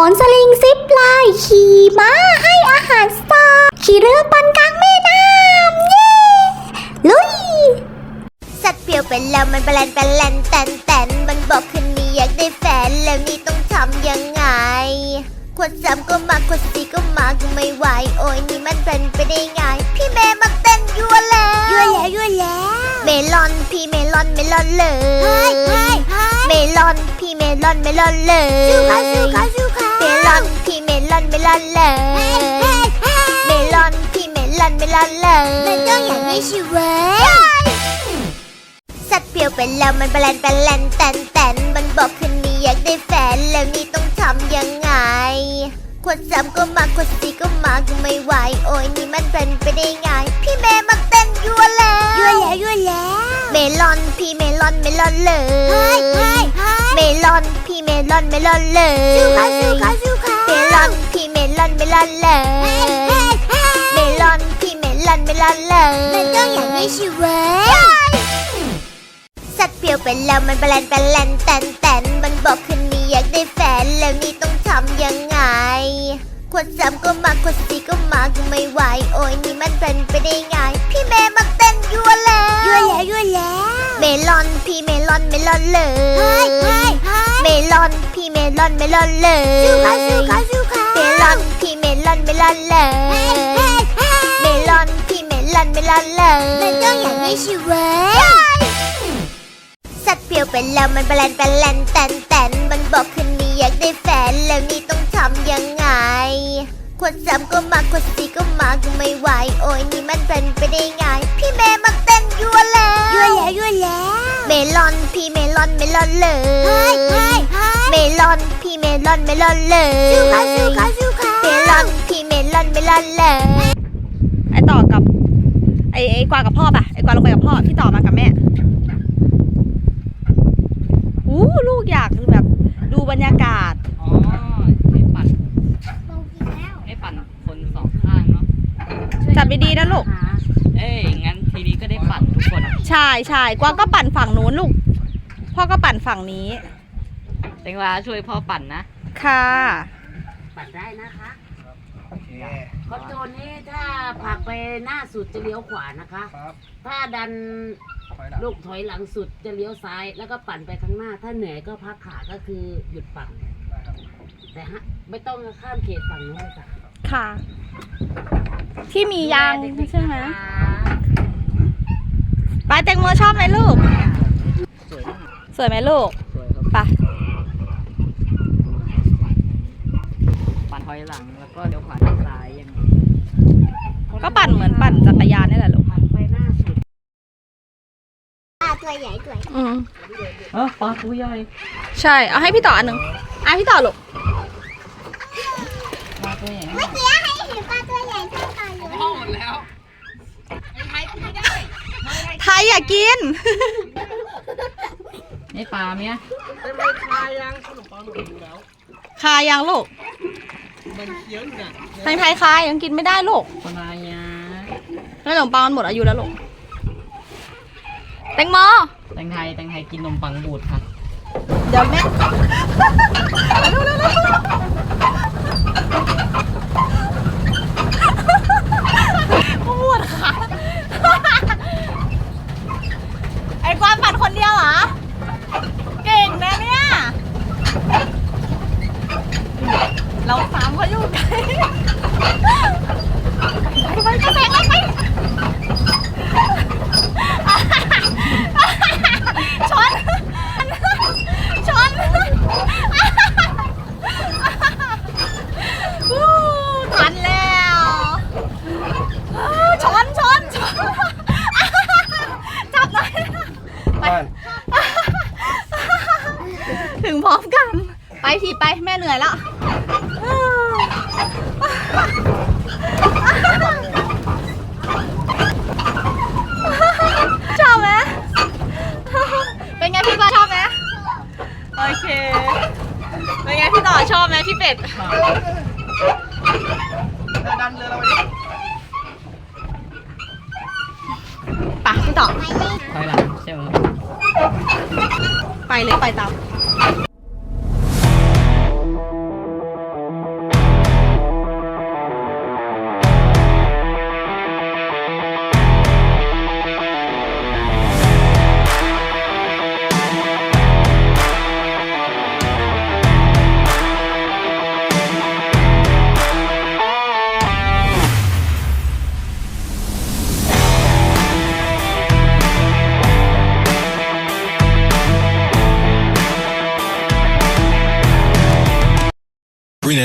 อนสลิงซิปไลน์ขี่ม้าให้อาหารสตาร์ขี่เรือปันกลางแม่น้ำเย้ลุย สัตว์เปรียวเป็นแล้วมันแปลนแปลนแตนแตนมันบอกคืนนี้อยากได้แฟนแล้วนี่ต้องทำยังไงคนสามก็มาคนสี่ก็มาก็ไม่ไหวโอ้ยนี่มันเป็นไปได้ไงพี่เมย์มาเต้นยั่วแล้วยั่วแล้วยั่วแล้ว เมลอนพี่เมลอนเมลอนเลยเมลอนพี่เมลอนเมลอนเลยสู้ค่ะสู้ค่ะสู้ค่ะเมลอนพี่เมลอนเมลอนเลยเมลอนพี่เมลอนเมลอนเลยมันต้องอย่างนี้สิเว้ยสัตว์เปรียวเป็นแล้วมันแปลนแปลนแตนแตนมันบอกคืนนี้อยากได้แฟนแล้วนี่ต้องทำยังไงคนสามก็มาคนสี่ก็มาก็ไม่ไหวโอ้ยนี่มันเป็นไปได้ไงพี่เมย์มาเต้นยั่วแล้วยั่วแล้วยั่วแล้ว เมลอนพี่เมลอนเมลอนเลย เมลอนพี่เมลอนเมลอนเลยสู้ค่ะสู้ค่ะสู้ค่ะเมลอนพี่เมลอนเมลอนเลยเมลอนพี่เมลอนเมลอนเลยมันต้องอย่างนี้สิเว้ยสัตว์เปรียวเป็นแล้วมันแปลนแปลนแตนแตนมันบอกคืนนี้อยากได้แฟนแล้วนี่ต้องทำยังไงคนสามก็มาคนสี่ก็มาก็ไม่ไหวโอ้ยนี่มันเป็นไปได้ไงพี่เมย์มาเต ยั่วแล้ว ยั่วแล้วยั่วแล้ว เมลอนพี่เมลอนเมลอนเลยเมลอนพี่เมลอนเมลอนเลยสู้ค่ะสู้ค่ะสู้ค่ะเมลอนพี่เมลอนเมลอนเลยเมลอนพี่เมลอนเมลอนเลยมันต้องอย่างนี้สิเว้ยสัตว์เปรียวเป็นแล้วมันแปลนแปลนแตนแตนมันบอกคืนนี้อยากได้แฟนแล้วนี่ต้องทำยังไงคนสามก็มาคนสี่ก็มาก็ไม่ไหวโอ้ยนี่มันเป็นไปได้ไงพี่เมย์มาเต้นยั่ ลอนพี่เมลอนเมลอนเลยเมลอนพี่เมลอนเมลอนเลยสู้ค่ะสู้ค่ะสู้ค่ะเมลอนพี่เมลอนเมลอนเลยไอต่อกับไอไอกวางกับพ่อปะไอกวางลงไปกับพ่อพี่ต่อมากับแม่อู้ลูกอยากคือแบบดูบรรยากาศอ๋อให้ปั่นให้ปั่นคนสองข้างเนาะจับดีๆนะลูกเอ้ยงั้น ทีนี้ก็ได้ปั่นทุกคน ใช่ใช่กวางก็ปั่นฝั่งนู้นลูก พ่อก็ปั่นฝั่งนี้แตงวาช่วยพ่อปั่นนะ ค่ะ ปัดได้นะคะคอนโทรลนี่ถ้าผลักไปหน้าสุดจะเลี้ยวขวานะคะถ้าดันลูกถอยหลังสุดจะเลี้ยวซ้าย แล้วก็ปั่นไปข้างหน้า ถ้าเหนื่อยก็พักขาก็คือหยุดปั่นแต่ฮะไม่ต้องข้ามเขตฝั่งนู้นเลยค่ะค่ะ ที่มียางดูแลเด็กๆใช่ไหมนะคะ ไปแตงโมชอบไหมลูก สวยมากสวยไหมลูกสวยครับไปปั่นถอยหลังแล้วก็เลี้ยวขวาเลี้ยวซ้ายยังไงก็ปั่นเหมือนปั่นจักรยานนี่แหละลูกปั่นไปหน้าสุดปลาตัวใหญ่ตัวอืมเออปลาตัวใหญ่ใช่เอาให้พี่ต่ออันหนึ่งอะพี่ต่อลูกปลาตัวใหญ่เมื่อกี้ให้เห็นปลาตัวใหญ่เท่ากันเลย ไทยอยากกิน นี่ปลาไหมอะคายังลูกไทยไทยคายยังกินไม่ได้ลูกปลายาแล้วขนมปังมันหมดอายุแล้วลูกแตงโมแตงไทยแตงไทยกินนมปังบูดค่ะ เดี๋ยวแม่ปวดขาไอ้กวางปั่นคนเดียวเหรอ เก่งนะเนี่ย เราสามเขาอยู่ไกลไปไปกระแสงไปชน ชนอู้ทันแล้วชนชนชนจับหน่อยไป ถึงพร้อมกัน ไปทีไปแม่เหนื่ อยแล้วชอบไหมเป็นไงพี่ปลาชอบไหมโอเค เป็นไงพี่ต่อชอบไหมพี่เป็ดไปพี่ต่อถอยหลังใช่ไหมไปเลยไปตาม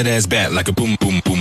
that ass back like a boom, boom, boom,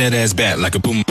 That ass bat like a boom.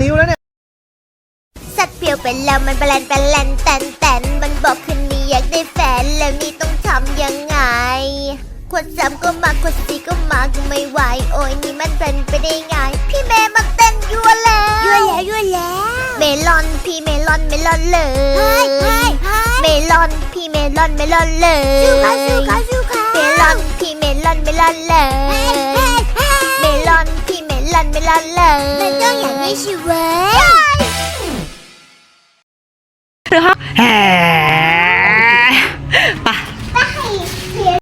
นิ้วแล้วเนี่ย สัตว์เปรียวเป็นแล้วมันแปลนแปลนแตนแตนมันบอกคืนนี้อยากได้แฟนแล้วนี่ต้องทำยังไงคนสามก็มาคนสี่ก็มาก็ไม่ไหวโอ้ยนี่มันเป็นไปได้ไงพี่เมย์มาเต้นยั่วแล้วยั่วแล้วยั่วแล้ว เมลอนพี่เมลอนเมลอนเลยเมลอนพี่เมลอนเมลอนเลยเมลอนพี่เมลอนเมลอนเลยเมลอน ลอนไม่ลอนเลยมันต้องอย่างนี้สิเว้ยฮ